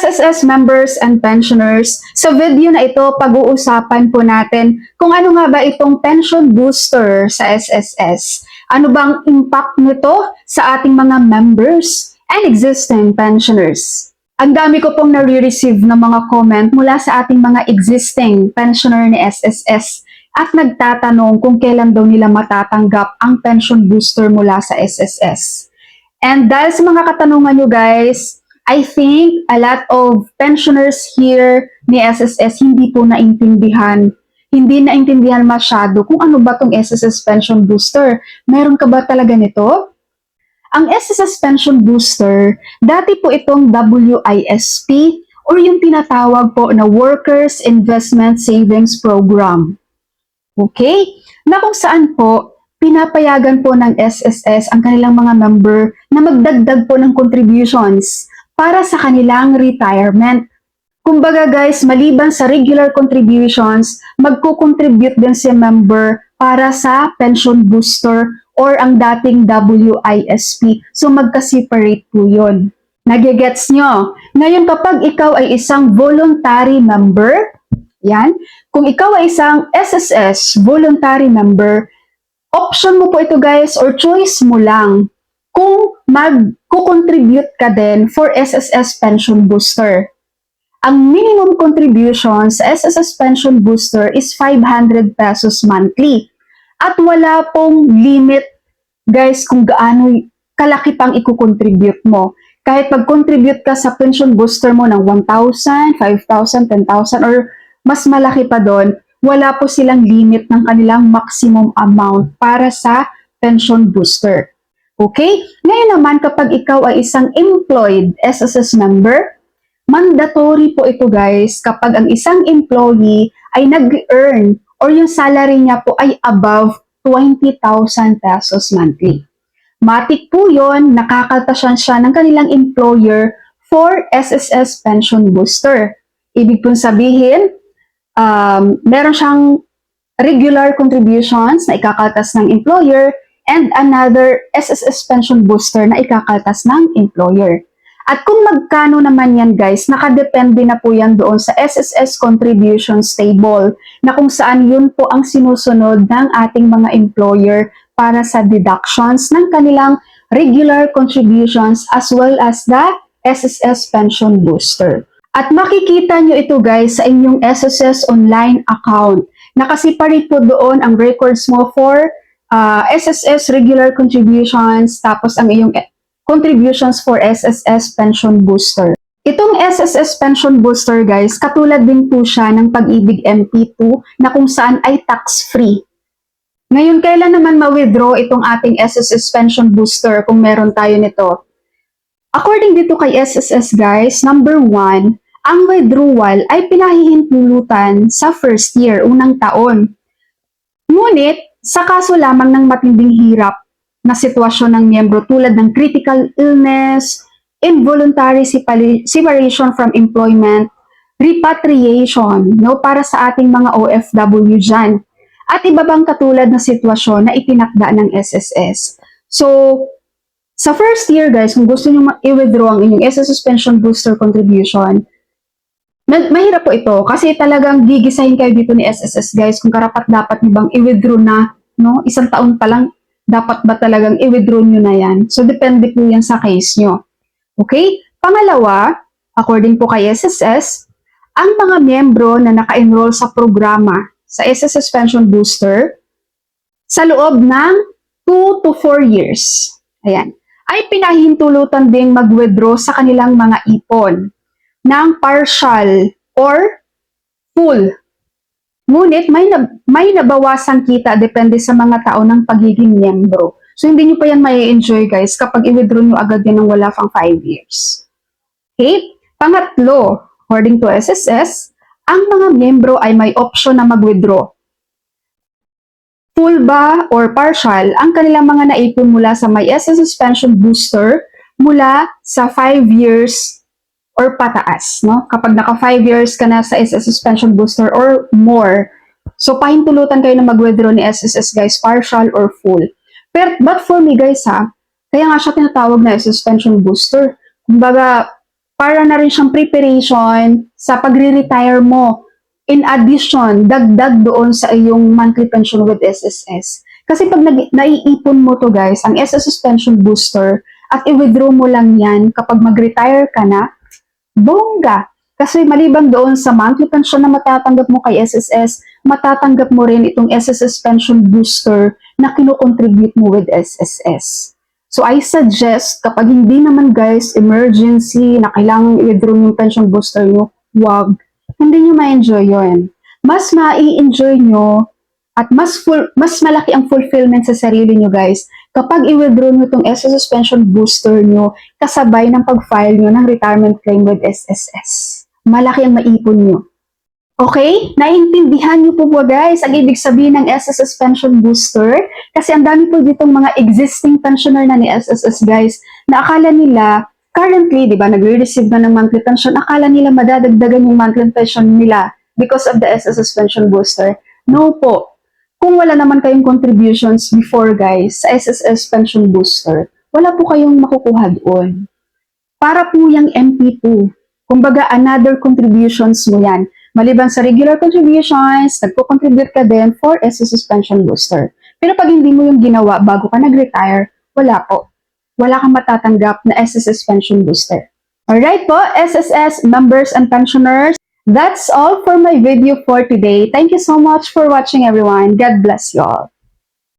SSS members and pensioners, sa video na ito, pag-uusapan po natin kung ano nga ba itong pension booster sa SSS. Ano bang impact nito sa ating mga members and existing pensioners? Ang dami ko pong nare-receive ng mga comment mula sa ating mga existing pensioner ni SSS at nagtatanong kung kailan daw nila matatanggap ang pension booster mula sa SSS. And dahil sa mga katanungan nyo guys, I think a lot of pensioners here ni SSS hindi po naintindihan. Hindi naintindihan masyado kung ano ba tong SSS Pension Booster. Meron ka ba talaga nito? Ang SSS Pension Booster, dati po itong WISP or yung tinatawag po na Workers Investment Savings Program. Okay? Na kung saan po, pinapayagan po ng SSS ang kanilang mga member na magdagdag po ng contributions para sa kanilang retirement. Kumbaga guys, maliban sa regular contributions, magko-contribute din si member para sa pension booster or ang dating WISP. So magka-separate po yun. Nagigets nyo? Ngayon kapag ikaw ay isang voluntary member, yan, kung ikaw ay isang SSS voluntary member, option mo po ito guys or choice mo lang kung mag-contribute ka din for SSS Pension Booster. Ang minimum contribution sa SSS Pension Booster is 500 pesos monthly. At wala pong limit, guys, kung gaano kalaki pang i-contribute mo. Kahit mag-contribute ka sa pension booster mo ng 1,000, 5,000, 10,000, or mas malaki pa doon, wala po silang limit ng kanilang maximum amount para sa pension booster. Okay? Ngayon naman, kapag ikaw ay isang employed SSS member, mandatory po ito guys kapag ang isang employee ay nag-earn or yung salary niya po ay above 20,000 pesos monthly. Matik po yon, nakakatasan siya ng kanilang employer for SSS Pension Booster. Ibig pong sabihin, um, meron siyang regular contributions na ikakaltas ng employer and another SSS pension booster na ikakaltas ng employer. At kung magkano naman yan guys, nakadepende na po yan doon sa SSS contributions table na kung saan yun po ang sinusunod ng ating mga employer para sa deductions ng kanilang regular contributions as well as the SSS pension booster. At makikita nyo ito guys sa inyong SSS online account. Nakasiparate po doon ang records mo for uh, SSS regular contributions, tapos ang iyong e- contributions for SSS pension booster. Itong SSS pension booster guys, katulad din po siya ng pag-ibig MP2 na kung saan ay tax-free. Ngayon, kailan naman ma-withdraw itong ating SSS pension booster kung meron tayo nito? According dito kay SSS guys, number one, ang withdrawal ay pinahihintulutan sa first year, unang taon. Ngunit, sa kaso lamang ng matinding hirap na sitwasyon ng miyembro tulad ng critical illness, involuntary separation from employment, repatriation, no, para sa ating mga OFW dyan, at iba bang katulad na sitwasyon na itinakda ng SSS. So, sa first year guys, kung gusto nyo i-withdraw ang inyong SSS pension booster contribution, mahirap po ito kasi talagang gigisahin kayo dito ni SSS guys kung karapat dapat nyo bang i-withdraw na, no? Isang taon pa lang, dapat ba talagang i-withdraw nyo na yan? So, depende po yan sa case nyo. Okay? Pangalawa, according po kay SSS, ang mga miyembro na naka-enroll sa programa sa SSS Pension Booster sa loob ng 2 to 4 years, ayan, ay pinahintulutan ding mag-withdraw sa kanilang mga ipon ng partial or full. Ngunit may, na, may nabawasang kita depende sa mga tao ng pagiging miyembro. So hindi nyo pa yan may enjoy guys kapag i-withdraw nyo agad yan ng wala pang 5 years. Okay? Pangatlo, according to SSS, ang mga miyembro ay may option na mag-withdraw. Full ba or partial ang kanilang mga naipon mula sa may SSS Pension Booster mula sa 5 years or pataas, no? Kapag naka 5 years ka na sa SSS Pension Booster or more, so pahintulutan kayo na mag-withdraw ni SSS guys, partial or full. Pero, but for me guys ha, kaya nga siya tinatawag na SSS Pension Booster. Kumbaga, para na rin siyang preparation sa pagre-retire mo. In addition, dagdag doon sa iyong monthly pension with SSS. Kasi pag naiipon mo to guys, ang SSS pension booster, at i-withdraw mo lang yan kapag mag-retire ka na, bongga! Kasi maliban doon sa monthly pension na matatanggap mo kay SSS, matatanggap mo rin itong SSS pension booster na kinocontribute mo with SSS. So I suggest kapag hindi naman guys emergency na kailangan i-withdraw yung pension booster nyo, wag. Hindi nyo ma-enjoy yun. Mas ma-enjoy nyo at mas full, mas malaki ang fulfillment sa sarili nyo guys kapag i-withdraw nyo itong SSS pension booster nyo kasabay ng pag-file nyo ng retirement claim with SSS. Malaki ang maipon nyo. Okay? Naintindihan niyo po ba guys ang ibig sabihin ng SSS Pension Booster? Kasi ang dami po ditong mga existing pensioner na ni SSS guys na akala nila, currently, di ba, nagre-receive na ng monthly pension, akala nila madadagdagan yung monthly pension nila because of the SSS Pension Booster. No po. Kung wala naman kayong contributions before guys sa SSS Pension Booster, wala po kayong makukuha doon. Para po yung MP2. Kumbaga, another contributions mo yan. Maliban sa regular contributions, nagpo-contribute ka din for SSS Pension Booster. Pero pag hindi mo yung ginawa bago ka nag-retire, wala po. Wala kang matatanggap na SSS Pension Booster. Alright po, SSS members and pensioners, that's all for my video for today. Thank you so much for watching everyone. God bless you all.